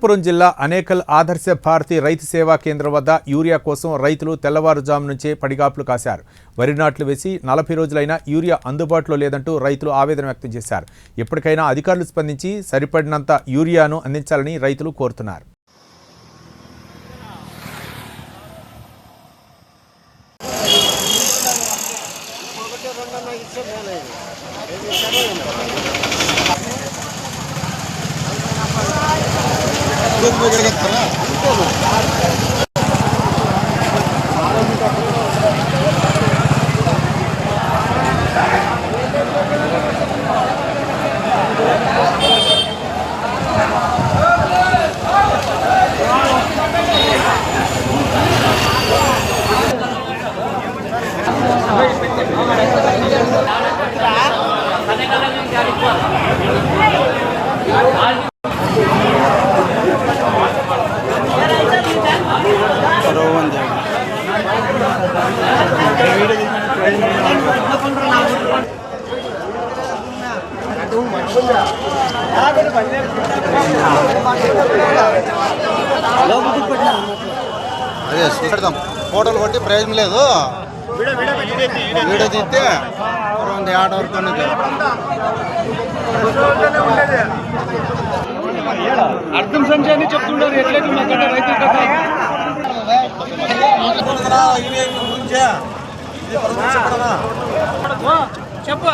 అనంతపురం జిల్లా అనేకల్ ఆదర్శ భారతి రైతు సేవా కేంద్రం వద్ద యూరియా కోసం రైతులు తెల్లవారుజాము నుంచే పడిగాపులు కాశారు. వరి నాట్లు వేసి నలభై రోజులైనా యూరియా అందుబాటులో లేదంటూ రైతులు ఆవేదన వ్యక్తం చేశారు. ఇప్పటికైనా అధికారులు స్పందించి సరిపడినంత యూరియాను అందించాలని రైతులు కోరుతున్నారు. ಕೊಡ್ತಾರೆ అదే చూపెడదాం ఫోటోలు కొట్టి ప్రయోజనం లేదు వీడియో తీస్తే రెండు ఆట వరకు చెప్ప.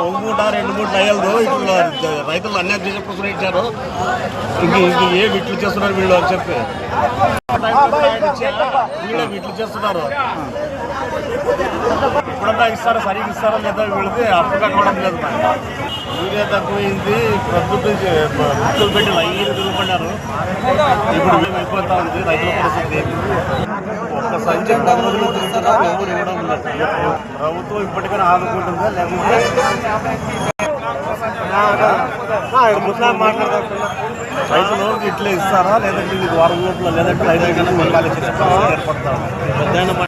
ఒక మూట రెండు మూడు లయలు ఇప్పుడు రైతులు అన్యాయం చేసే కోసం ఇచ్చారు. ఇంక ఇంక ఏ విట్లు చేస్తున్నారు వీళ్ళు అని చెప్పి. వీళ్ళే విట్లు చేస్తున్నారు. ఇప్పుడంతా ఇస్తారా సరిగ్గా ఇస్తారా లేదా వీళ్ళది అప్పు కట్టడం లేదు యూరియా తక్కువైంది ప్రకృతి భక్తులు పెట్టి లైన్ తిరుగుపడ్డారు ఇప్పుడు మేము అయిపోతా ఉంది రైతుల పరిస్థితి ఒక్క సంఖ్య ఎవరు ఇవ్వడం ప్రభుత్వం ఇప్పటికైనా ఆదుకుంటుందా? లేకుంటే? రైతులు ఇట్లా ఇస్తారా? లేదంటే ఇది వారం లోపల లేదంటే రైతులు ఏర్పడతారు?